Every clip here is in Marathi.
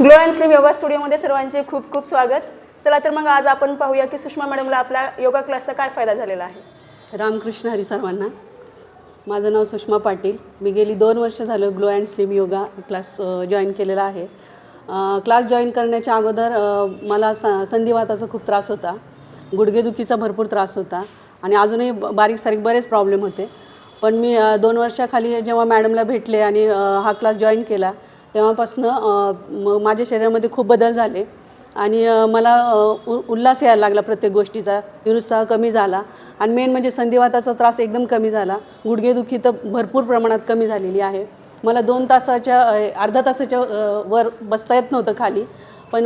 ग्लो अँड स्लिम योगा स्टुडिओमध्ये सर्वांचे खूप खूप स्वागत. चला तर मग आज आपण पाहूया की सुषमा मॅडमला आपल्या योगा क्लासचा काय फायदा झालेला आहे? रामकृष्ण हरी सर्वांना. माझं नाव सुषमा पाटील. मी गेली दोन वर्ष झालं glow and slim yoga class join केलेला आहे. क्लास जॉईन करण्याच्या अगोदर मला स संधिवाताचा खूप त्रास होता. गुडघेदुखीचा भरपूर त्रास होता. आणि अजूनही बारीक सारीक बरेच प्रॉब्लेम होते. पण मी दोन वर्षाखाली जेव्हा मॅडमला भेटले आणि हा क्लास जॉईन केला तेव्हापासनं माझ्या शरीरामध्ये खूप बदल झाले. आणि मला उ उल्हास यायला लागला प्रत्येक गोष्टीचा. निरुत्साह कमी झाला. आणि मेन म्हणजे संधिवाताचा त्रास एकदम कमी झाला. गुडघेदुखी तर भरपूर प्रमाणात कमी झालेली आहे. मला दोन तासाच्या अर्धा तासाच्या वर बसता येत नव्हतं खाली. पण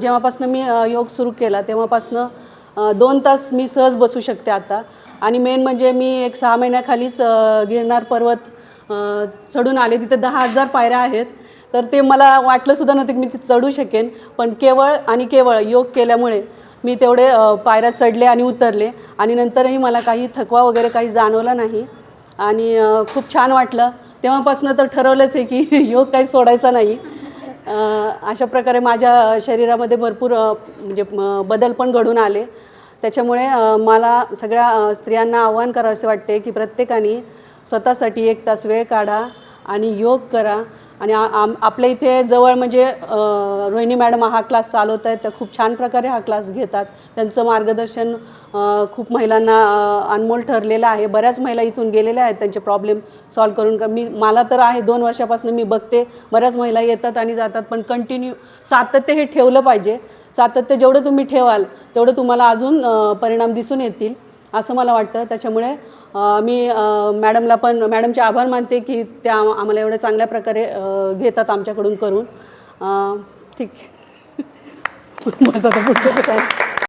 जेव्हापासनं मी योग सुरू केला तेव्हापासनं दोन तास मी सहज बसू शकते आता. आणि मेन म्हणजे मी एक सहा महिन्याखालीच गिरणार गिरनार पर्वत चढून आले. तिथे दहा हजार पायऱ्या आहेत. तर ते मला वाटलंसुद्धा नव्हतं की मी ते चढू शकेन. पण केवळ आणि केवळ योग केल्यामुळे मी तेवढे पायऱ्या चढले आणि उतरले. आणि नंतरही मला काही थकवा वगैरे काही जाणवला नाही. आणि खूप छान वाटलं. तेव्हापासून तर ठरवलंच आहे की योग काही सोडायचा नाही. अशा प्रकारे माझ्या शरीरामध्ये भरपूर म्हणजे बदल पण घडून आले. त्याच्यामुळे मला सगळ्या स्त्रियांना आव्हान करावंसे वाटते की प्रत्येकाने स्वतःसाठी एक तास वेळ काढा आणि योग करा. आणि आ- आम आपल्या इथे जवळ म्हणजे रोहिणी मॅडम हा क्लास चालवत आहेत त्या खूप छान प्रकारे हा क्लास घेतात. त्यांचं मार्गदर्शन खूप महिलांना अनमोल ठरलेलं आहे. बऱ्याच महिला इथून गेलेल्या आहेत त्यांचे प्रॉब्लेम सॉल्व करून का मी मला तर आहे दोन वर्षापासून मी बघते. बऱ्याच महिला येतात आणि जातात पण कंटिन्यू सातत्य हे ठेवलं पाहिजे. सातत्य जेवढं तुम्ही ठेवाल तेवढं तुम्हाला अजून परिणाम दिसून येतील. असं मला वाटतं. त्याच्यामुळे मी मॅडमला पण मॅडमचे आभार मानते की त्या आम्हाला एवढ्या चांगल्या प्रकारे घेतात आमच्याकडून करून. ठीक. बस आता